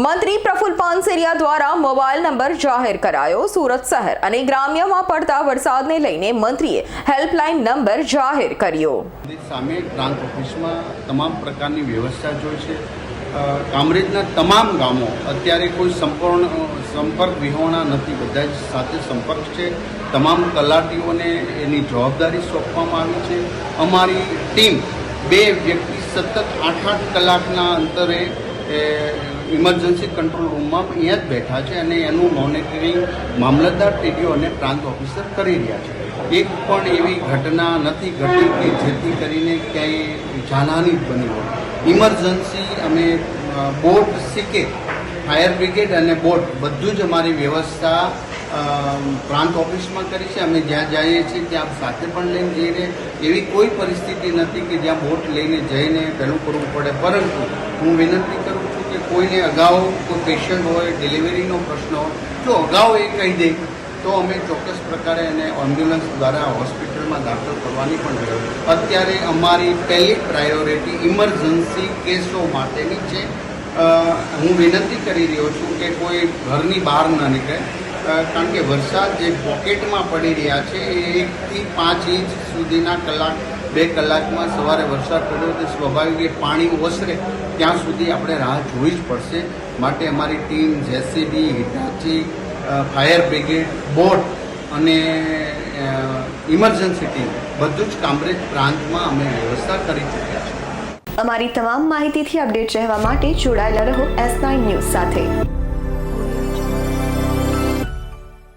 મંત્રી પ્રફુલ પાનસેરિયા દ્વારા mobile number જાહેર કરાયો સુરત શહેર અને ગ્રામ્યમાં પડતા વરસાદને લઈને મંત્રીએ હેલ્પલાઇન નંબર જાહેર કર્યો. સામે પ્રાંત ઓફિસમાં તમામ પ્રકારની વ્યવસ્થા જોઈ છે. કામરેજના તમામ ગામો અત્યારે કોઈ સંપૂર્ણ, સંપર્ક વિહોણા નથી. બધા જ સાથે સંપર્ક છે. તમામ તલાટીઓને એની જવાબદારી સોંપવામાં આવી છે. અમારી ટીમ બે વ્યક્તિ સતત આઠ આઠ કલાકના અંતરે ઇમરજન્સી કંટ્રોલ રૂમમાં અહીંયા જ બેઠા છે અને એનું મોનિટરિંગ મામલતદાર ટીડીઓ અને પ્રાંત ઓફિસર કરી રહ્યા છે. એક પણ એવી ઘટના નથી ઘટી કે જેથી કરીને ક્યાંય જાનહાની બની હોય. ઇમરજન્સી અમે બોટ સીકે, ફાયર બ્રિગેડ અને બોટ બધું જ અમારી વ્યવસ્થા પ્રાંત ઓફિસમાં કરી છે. અમે જ્યાં જઈએ છીએ ત્યાં સાથે પણ લઈને જઈને એવી કોઈ પરિસ્થિતિ નથી કે જ્યાં બોટ લઈને જઈને પહેલું કરવું પડે. પરંતુ હું વિનંતી કરું કે કોઈને અગાઉ કોઈ પેશન્ટ હોય ડિલિવરીનો પ્રશ્ન હોય, જો અગાઉ એ કહી દે, તો અમે ચોક્કસ પ્રકારે એને એમ્બ્યુલન્સ દ્વારા હોસ્પિટલમાં દાખલ કરવાની પણ રહ્યો અત્યારે અમારી પહેલી પ્રાયોરિટી ઇમરજન્સી કેસો માટેની છે. હું વિનંતી કરી રહ્યો છું કે કોઈ ઘરની બહાર ન નીકળે. કારણ કે વરસાદ જે પોકેટમાં પડી રહ્યા છે એ એકથી પાંચ ઇંચ સુધીના કલાક બે કલાકમાં સવારે વરસાદ પડ્યો તો સ્વાભાવિક પાણી ઓસરે, ત્યાં સુધી આપણે રાહ જોવી જ પડશે. માટે અમારી team JCB, Hitachi fire brigade, boat અને ઇમરજન્સી ટીમ બધું જ કામરેજ પ્રાંતમાં અમે વ્યવસ્થા કરી ચૂક્યા છીએ. અમારી તમામ માહિતીથી અપડેટ રહેવા માટે જોડાયેલા રહો એસ નાઇન ન્યૂઝ સાથે.